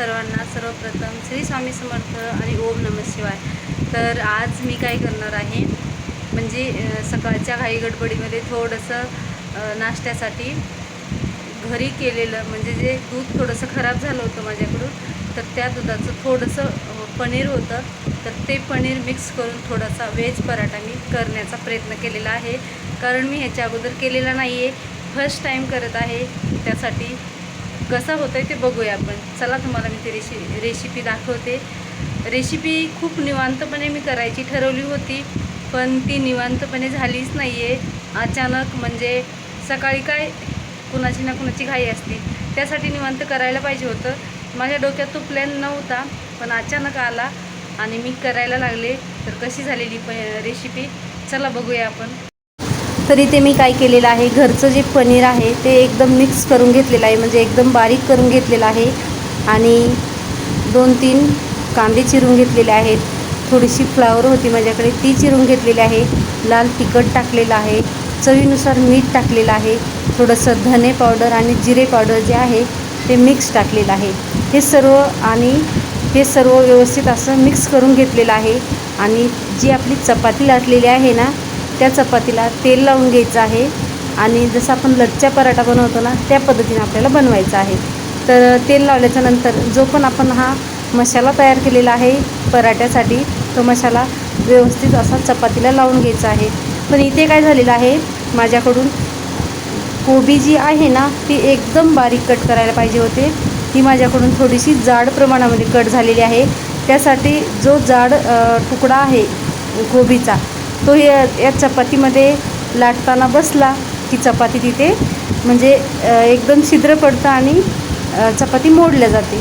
सर्वांना सर्वप्रथम श्री स्वामी समर्थ आणि ओम नम शिवाय. तर आज मी काय करणार आहे? म्हणजे सकाळच्या घाई गडबडीमध्ये थोडंसं नाश्त्यासाठी घरी केलेलं म्हणजे जे दूध थोडंसं खराब झालं होतं माझ्याकडून तर त्या दुधाचं थोडंसं पनीर होतं. तर ते पनीर मिक्स करून थोडासा व्हेज पराठा मी करण्याचा प्रयत्न केलेला आहे. कारण मी ह्याच्या अगोदर केलेला नाही आहे फर्स्ट टाईम करत आहे. त्यासाठी कसं होतं आहे ते बघूया आपण. चला तुम्हाला मी ती रेशि रेसिपी दाखवते. रेसिपी खूप निवांतपणे मी करायची ठरवली होती पण ती निवांतपणे झालीच नाही आहे अचानक म्हणजे सकाळी काय कुणाची ना कुणाची घाई असते. त्यासाठी निवांत करायला पाहिजे होतं. माझ्या डोक्यात तो प्लॅन नव्हता पण अचानक आला आणि मी करायला लागले. तर कशी झालेली प रेसिपी? चला बघूया आपण. तरी ते मी काय केलेलं आहे घरचं जे पनीर आहे ते एकदम मिक्स करून घेतलेलं आहे म्हणजे एकदम बारीक करून घेतलेलं आहे. आणि दोन तीन कांदे चिरून घेतलेले आहेत. थोडीशी फ्लावर होती माझ्याकडे ती चिरून घेतलेली आहे. लाल तिखट टाकलेलं आहे. चवीनुसार मीठ टाकलेलं आहे. थोडंसं धने पावडर आणि जिरे पावडर जे आहे ते मिक्स टाकलेलं आहे. हे सर्व आणि हे सर्व व्यवस्थित असं मिक्स करून घेतलेलं आहे. आणि जी आपली चपाती लाटलेली आहे ना त्या चपातीला तेल लावून घ्यायचं आहे. आणि जसं आपण लच्छा पराठा बनवतो ना त्या पद्धतीने आपल्याला बनवायचा आहे. तर तेल लावल्याच्या नंतर जो पण आपण हा मसाला तयार केलेला आहे पराठ्यासाठी तो मसाला व्यवस्थित असा चपातीला लावून घ्यायचा आहे. पण इथे काय झालेलं आहे माझ्याकडून कोबी जी आहे ना ती एकदम बारीक कट करायला पाहिजे होते. ती माझ्याकडून थोडीशी जाड प्रमाणामध्ये कट झालेली आहे. त्यासाठी जो जाड तुकडा आहे कोबीचा तो या या चपातीमध्ये लाटताना बसला की चपाती तिथे म्हणजे एकदम छिद्र पडतं आणि चपाती मोडल्या जाते.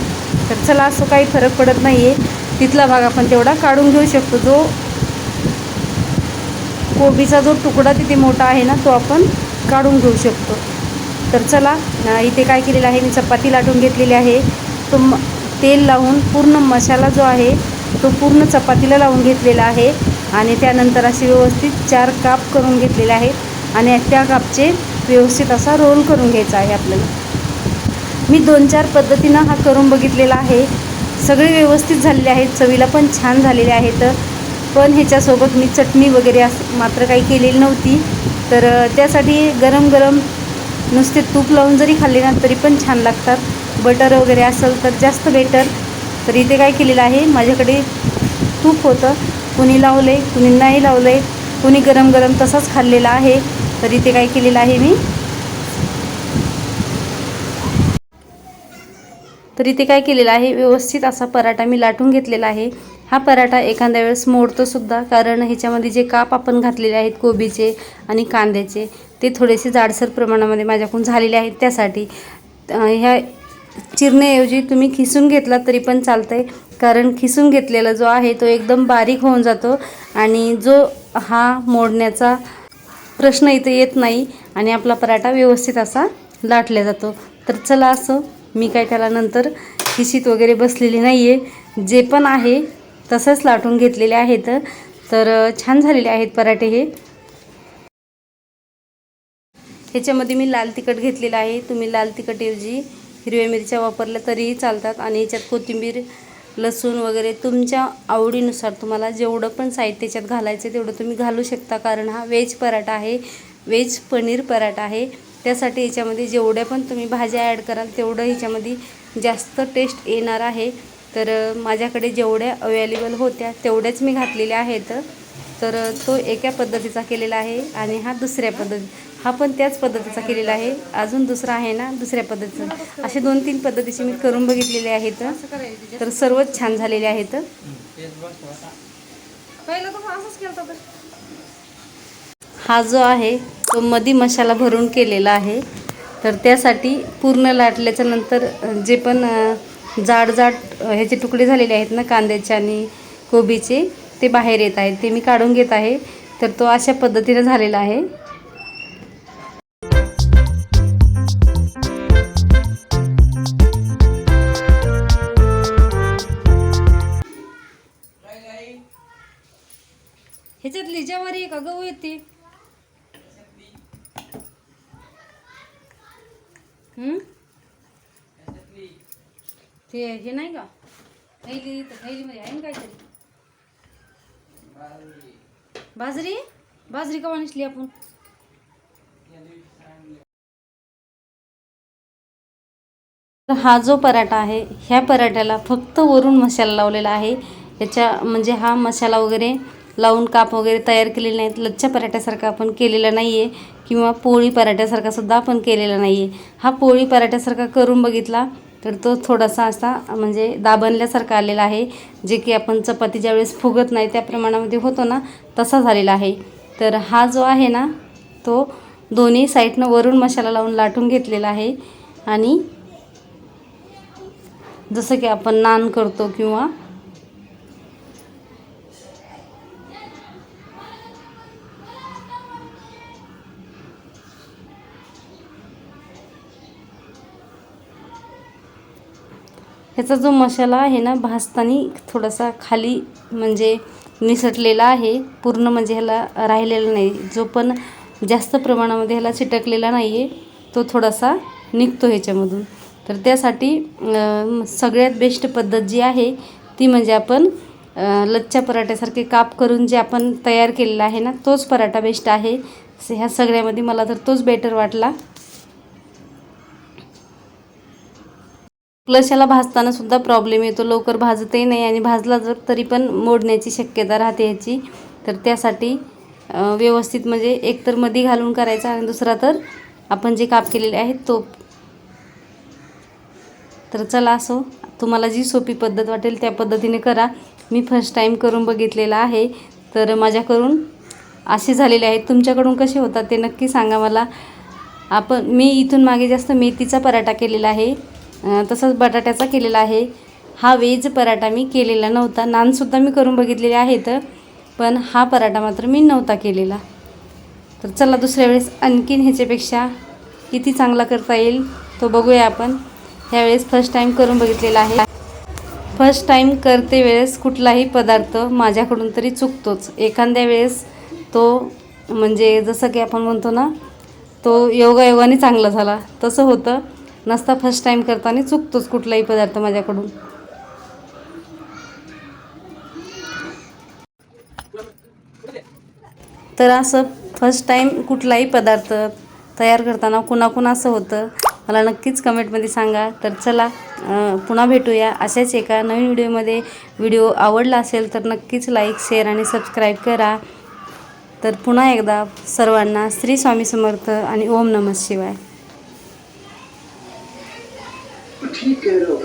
तर चला असं काही फरक पडत नाही आहे तिथला भाग आपण तेवढा काढून घेऊ शकतो. जो कोबीचा जो तुकडा तिथे मोठा आहे ना तो आपण काढून घेऊ शकतो. तर चला इथे काय केलेलं आहे मी चपाती लाटून घेतलेली आहे. तो म तेल लावून पूर्ण मसाला जो आहे तो पूर्ण चपातीला लावून घेतलेला आहे. आणि त्यानंतर असे व्यवस्थित चार काप करून घेतलेले आहेत. आणि त्या कापचे व्यवस्थित असा रोल करून घ्यायचा आहे आपल्याला. मी दोन चार पद्धतीनं हा करून बघितलेला आहे. सगळे व्यवस्थित झालेले आहेत. चवीला पण छान झालेले आहेत. पण ह्याच्यासोबत मी चटणी वगैरे असं मात्र काही केलेली नव्हती. तर त्यासाठी गरम गरम नुसते तूप लावून जरी खाल्ले ना तरी पण छान लागतात. बटर वगैरे असेल तर जास्त बेटर तर इथे काय केलेलं आहे माझ्याकडे तूप होतं. कुणी लावलं आहे कुणी नाही लावलं आहे कुणी गरम गरम तसाच खाल्लेला आहे. तर इथे काय केलेलं आहे मी? तर इथे काय केलेलं आहे? व्यवस्थित असा पराठा मी लाटून घेतलेला आहे. हा पराठा एखाद्या वेळेस मोडतोसुद्धा कारण ह्याच्यामध्ये जे काप आपण घातलेले आहेत कोबीचे आणि कांद्याचे ते थोडेसे जाडसर प्रमाणामध्ये माझ्याकडून झालेले आहेत त्यासाठी. ह्या चिरण्याऐवजी तुम्ही खिसून घेतला तरी पण चालतं आहे कारण खिसून घेतलेला जो आहे तो एकदम बारीक होऊन जातो आणि जो हा मोडण्याचा प्रश्न इथे येत नाही आणि आपला पराठा व्यवस्थित असा लाटला जातो. तर चला असं मी काय त्याला नंतर खिशीत वगैरे बसलेली नाही आहे जे पण आहे तसंच लाटून घेतलेले आहेत. तर छान झालेले आहेत पराठे हे. ह्याच्यामध्ये मी लाल तिखट घेतलेलं आहे. तुम्ही लाल तिखटऐवजी हिरव्या मिरच्या वापरल्या तरीही चालतात आणि याच्यात कोथिंबीर लसूण वगैरे तुमच्या आवडीनुसार तुम्हाला जेवढं पण साहित्य त्याच्यात घालायचं तेवढं तुम्ही घालू शकता. कारण हा व्हेज पराठा आहे व्हेज पनीर पराठा आहे. त्यासाठी याच्यामध्ये जेवढ्या पण तुम्ही भाज्या ॲड कराल तेवढं ह्याच्यामध्ये जास्त टेस्ट येणार आहे. तर माझ्याकडे जेवढ्या अवेलेबल होत्या तेवढ्याच मी घातलेल्या आहेत. तर तो एका पद्धतीचा केलेला आहे आणि हा दुसऱ्या पद्धती हा पण त्याच पद्धतीचा केलेला आहे. अजून दुसरा आहे ना दुसऱ्या पद्धतीचा. असे दोन तीन पद्धतीचे मी करून बघितलेले आहेत. तर सर्वच छान झालेले आहेत. हा जो आहे तो मधी मसाला भरून केलेला आहे. तर त्यासाठी पूर्ण लाटल्याच्या नंतर जे पण जाड जाड ह्याचे तुकडे झालेले आहेत ना कांद्याचे आणि कोबीचे ते बाहेर येत आहेत ते मी काढून घेत आहे. तर तो अशा पद्धतीने झालेला आहे. ह्याच्यातली ज्वारी का? गहू येते ते. हे नाही का? थैली तर थैलीमध्ये आहे ना काहीतरी? बाजरी? बाजरी कवा नेसली आपण? हा जो पराठा आहे ह्या पराठ्याला फक्त वरून मसाला लावलेला आहे. याच्या म्हणजे हा मसाला वगैरे लावून काप वगैरे तयार केलेले नाहीत. लच्छा पराठ्यासारखा आपण केलेला नाही आहे किंवा पोळी पराठ्यासारखा सुद्धा आपण केलेला नाही आहे हा पोळी पराठ्यासारखा करून बघितला तर तो थोडासा असा म्हणजे दाबणल्यासारखा आलेला आहे. जे की आपण चपाती ज्यावेळेस फुगत नाही त्या प्रमाणामध्ये होतो ना तसा झालेला आहे. तर हा जो आहे ना तो दोन्ही साईडनं वरून मसाला लावून लाटून घेतलेला आहे. आणि जसं की आपण नान करतो किंवा ह्याचा जो मसाला आहे ना भाजताना थोडासा खाली म्हणजे निसटलेला आहे. पूर्ण म्हणजे ह्याला राहिलेला नाही. जो पण जास्त प्रमाणामध्ये ह्याला चिटकलेला नाही आहे तो थोडासा निघतो ह्याच्यामधून. तर त्यासाठी सगळ्यात बेस्ट पद्धत जी आहे ती म्हणजे आपण लच्छा पराठ्यासारखे काप करून जे आपण तयार केलेला आहे ना तोच पराठा बेस्ट आहे. ह्या सगळ्यामध्ये मला तर तोच बेटर वाटला. प्लस याला भाजताना सुद्धा प्रॉब्लेम येतो. लवकर भाजतही नाही आणि भाजला जर तरी पण मोडण्याची शक्यता राहते याची तर त्यासाठी व्यवस्थित म्हणजे एक तर मध्ये घालून करायचा आणि दुसरा तर आपण जे काप केलेले आहेत तो. तर चला असो तुम्हाला जी सोपी पद्धत वाटेल त्या पद्धतीने करा. मी फर्स्ट टाईम करून बघितलेला आहे. तर माझ्याकडून असे झालेले आहेत. तुमच्याकडून कसे होतात ते नक्की सांगा मला. आपण मी इथून मागे जास्त मेथीचा पराठा केलेला आहे. तसंच बटाट्याचा केलेला आहे. हा वेज पराठा मी केलेला नव्हता. नानसुद्धा मी करून बघितलेले आहेत पण हा पराठा मात्र मी नव्हता केलेला. तर चला दुसऱ्या वेळेस आणखीन ह्याच्यापेक्षा किती चांगला करता येईल तो बघूया आपण. ह्यावेळेस फर्स्ट टाईम करून बघितलेला आहे. फर्स्ट टाईम करते वेळेस कुठलाही पदार्थ माझ्याकडून तरी चुकतोच. एखाद्या वेळेस तो म्हणजे जसं की आपण म्हणतो ना तो योगायोगाने चांगला झाला. तसं होतं. नसता फर्स्ट टाईम करताना चुकतोच कुठलाही पदार्थ माझ्याकडून. तर असं फर्स्ट टाईम कुठलाही पदार्थ तयार करताना कुणाकुणा असं होतं मला नक्कीच कमेंटमध्ये सांगा. तर चला पुन्हा भेटूया. अशाच एका नवीन व्हिडिओमध्ये व्हिडिओ आवडला असेल तर नक्कीच लाईक शेअर आणि सबस्क्राईब करा. तर पुन्हा एकदा सर्वांना श्री स्वामी समर्थ आणि ओम नमः शिवाय. ठीक कह रहे हो गड़े